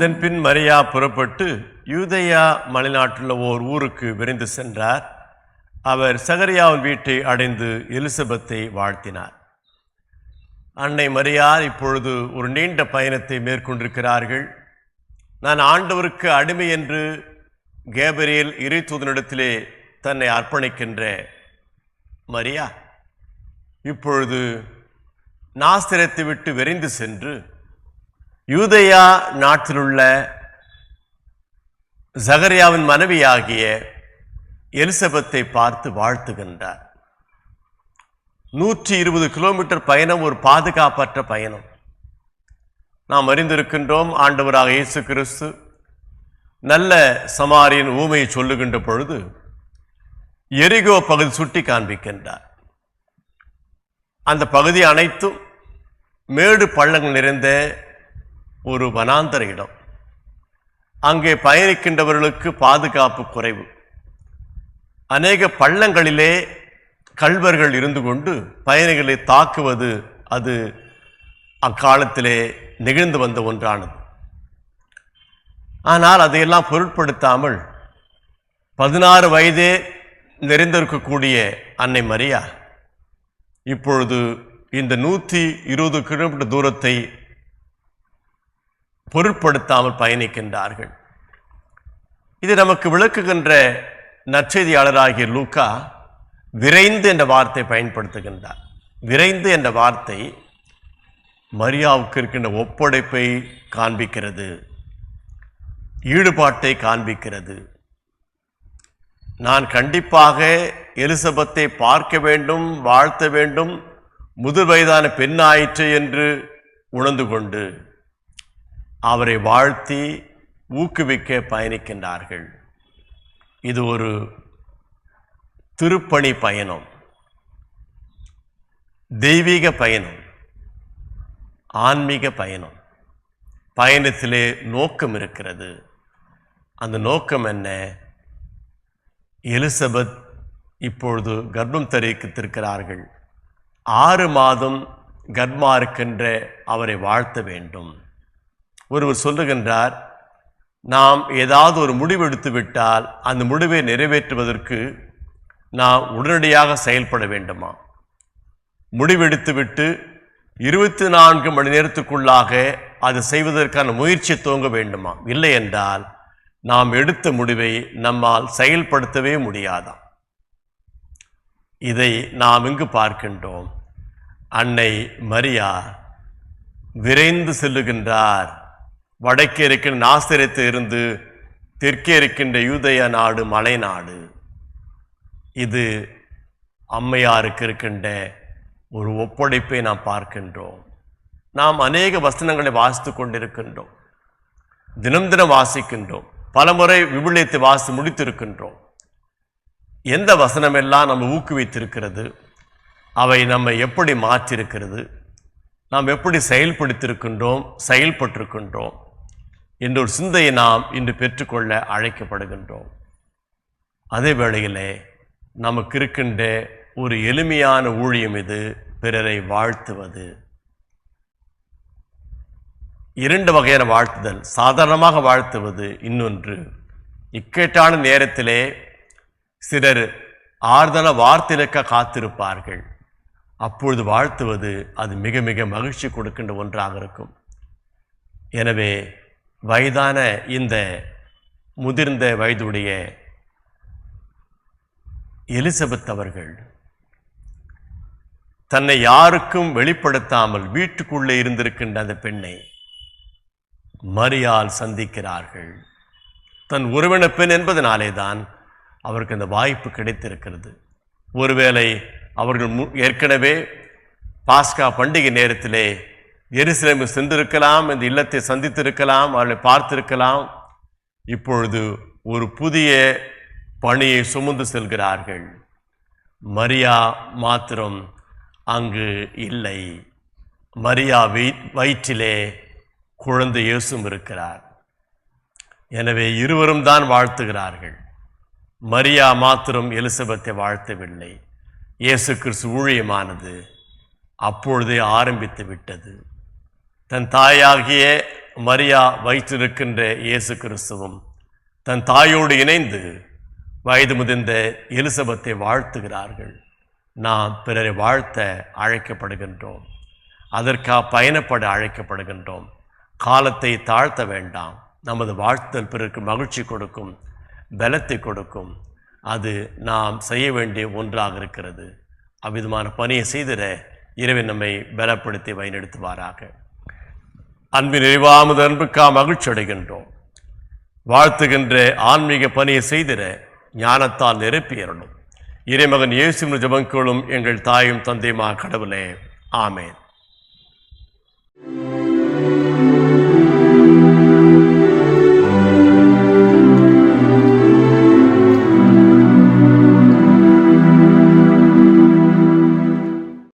பின் மரியா புறப்பட்டு யூதையா மலைநாட்டில் ஓர் ஊருக்கு விரைந்து சென்றார். அவர் சகரியாவின் வீட்டை அடைந்து எலிசபெத்தை வாழ்த்தினார். அன்னை மரியார் இப்பொழுது ஒரு நீண்ட பயணத்தை மேற்கொண்டிருக்கிறார்கள். நான் ஆண்டவருக்கு அடிமை என்று கேபரியல் இறைத்தூதனிடத்திலே தன்னை அர்ப்பணிக்கின்ற மரியா இப்பொழுது நாஸ்திரத்தை விட்டு விரைந்து சென்று யூதையா நாட்டிலுள்ள ஜகரியாவின் மனைவியாகிய எலிசபெத்தை பார்த்து வாழ்த்துகின்றார். நூற்றி இருபது கிலோமீட்டர் பயணம் ஒரு பாதுகாப்பற்ற பயணம். நாம் அறிந்திருக்கின்றோம் ஆண்டவராக இயேசு கிறிஸ்து நல்ல சமாரியின் ஊமையை சொல்லுகின்ற பொழுது எரிகோ பகுதி சுட்டி காண்பிக்கின்றார். அந்த பகுதி அனைத்தும் மேடு பள்ளங்கள் நிறைந்த ஒரு வனாந்தர இடம். அங்கே பயணிக்கின்றவர்களுக்கு பாதுகாப்பு குறைவு. அநேக பள்ளங்களிலே கல்வர்கள் இருந்து கொண்டு பயணிகளை தாக்குவது அது அக்காலத்திலே நிகழ்ந்து வந்த ஒன்றானது. ஆனால் அதையெல்லாம் பொருட்படுத்தாமல் பதினாறு வயதே நிறைந்திருக்கக்கூடிய அன்னை மரியா இப்பொழுது இந்த நூற்றி இருபது கிலோமீட்டர் தூரத்தை பொருட்படுத்தாமல் பயணிக்கின்றார்கள். இது நமக்கு விளக்குகின்ற நற்செய்தியாளராகிய லூக்கா விரைந்து என்ற வார்த்தை பயன்படுத்துகின்றார். விரைந்து என்ற வார்த்தை மரியாவுக்கு இருக்கின்ற ஒப்படைப்பை காண்பிக்கிறது. ஈடுபாட்டை காண்பிக்கிறது. நான் கண்டிப்பாக எலிசபத்தை பார்க்க வேண்டும் வாழ்த்த வேண்டும் முதிர் வயதான பெண்ணாயிற்று என்று உணர்ந்து கொண்டு அவரை வாழ்த்தி ஊக்குவிக்க பயணிக்கின்றார்கள். இது ஒரு திருப்பணி பயணம். தெய்வீக பயணம். ஆன்மீக பயணம். பயணத்திலே நோக்கம் இருக்கிறது. அந்த நோக்கம் என்ன? எலிசபெத் இப்பொழுது கர்ப்பம் தெரிவித்திருக்கிறார்கள் ஆறு மாதம் கர்ப்பமா இருக்கின்ற அவரை வாழ்த்த வேண்டும். ஒருவர் சொல்லுகின்றார் நாம் ஏதாவது ஒரு முடிவெடுத்து விட்டால் அந்த முடிவை நிறைவேற்றுவதற்கு நாம் உடனடியாக செயல்பட வேண்டுமா? முடிவெடுத்துவிட்டு இருபத்தி நான்கு மணி நேரத்துக்குள்ளாக அது செய்வதற்கான முயற்சி துவங்க வேண்டுமா? இல்லை என்றால் நாம் எடுத்த முடிவை நம்மால் செயல்படுத்தவே முடியாதாம் இதை நாம் இங்கு பார்க்கின்றோம். அன்னை மரியா விரைந்து செல்லுகின்றார். வடக்கே இருக்கின்ற நாசிரத்தில் இருந்து தெற்கே இருக்கின்ற யூதய நாடு மலை நாடு. இது அம்மையாருக்கு இருக்கின்ற ஒரு ஒப்படைப்பை நாம் பார்க்கின்றோம். நாம் அநேக வசனங்களை வாசித்து கொண்டிருக்கின்றோம். தினம் தினம் வாசிக்கின்றோம். பலமுறை விவிலியத்தை வாசி முடித்திருக்கின்றோம். எந்த வசனமெல்லாம் நம்ம ஊக்குவித்திருக்கிறது அவை நம்மை எப்படி மாற்றிருக்கிறது நாம் எப்படி செயல்படுத்தியிருக்கின்றோம் செயல்பட்டிருக்கின்றோம் என்ற ஒரு சிந்தையை நாம் இன்று பெற்றுக்கொள்ள அழைக்கப்படுகின்றோம். அதே வேளையிலே நமக்கு இருக்கின்ற ஒரு எளிமையான ஊழியம் இது பிறரை வாழ்த்துவது. இரண்டு வகையான வாழ்த்துதல். சாதாரணமாக வாழ்த்துவது இன்னொன்று. இக்கேட்டான நேரத்திலே சிலர் ஆறுதல வார்த்தையிலக்க காத்திருப்பார்கள். அப்பொழுது வாழ்த்துவது அது மிக மிக மகிழ்ச்சி கொடுக்கின்ற ஒன்றாக இருக்கும். எனவே வயதான இந்த முதிர்ந்த வயதுடைய எலிசபெத் அவர்கள் தன்னை யாருக்கும் வெளிப்படுத்தாமல் வீட்டுக்குள்ளே இருந்திருக்கின்ற அந்த பெண்ணை மரியால் சந்திக்கிறார்கள். தன் உறவின பெண் என்பதனாலே தான் அவருக்கு அந்த வாய்ப்பு கிடைத்திருக்கிறது. ஒருவேளை அவர்கள் மு- ஏற்கனவே பாஸ்கா பண்டிகை நேரத்திலே எருசலேமு சென்றிருக்கலாம் இந்த இல்லத்தை சந்தித்திருக்கலாம் அவளை பார்த்திருக்கலாம். இப்பொழுது ஒரு புதிய பணியை சுமந்து செல்கிறார்கள். மரியா மாத்திரம் அங்கு இல்லை. மரியா வயிற்றிலே குழந்தை இயேசும் இருக்கிறார். எனவே இருவரும் தான் வாழ்த்துகிறார்கள். மரியா மாத்திரம் எலிசபெத்தை வாழ்த்தவில்லை. இயேசு கிறிஸ்து ஊழியமானது அப்பொழுதே ஆரம்பித்து விட்டது. தன் தாயாகிய மரியா வைத்திருக்கின்ற இயேசு கிறிஸ்துவும் தன் தாயோடு இணைந்து வயது முதிர்ந்த எலிசபத்தை வாழ்த்துகிறார்கள். நாம் பிறரை வாழ்த்த அழைக்கப்படுகின்றோம். அதற்காக பயணப்பட அழைக்கப்படுகின்றோம். காலத்தை தாழ்த்த வேண்டாம். நமது வாழ்த்தல் பிறருக்கு மகிழ்ச்சி கொடுக்கும் பலத்தை கொடுக்கும். அது நாம் செய்ய வேண்டிய ஒன்றாக இருக்கிறது. அவ்விதமான பணியை செய்திட இரவை நம்மை பலப்படுத்தி வழிநடத்துவாராக அன்பின் நிறைவாமது அன்புக்கா மகிழ்ச்சி அடைகின்றோம். வாழ்த்துகின்ற ஆன்மீக பணியை செய்திட ஞானத்தால் நிரப்பியறணும் இறைமகன் இயேசு ஜபங்களும் எங்கள் தாயும் தந்தையுமா கடவுளே. ஆமேன்.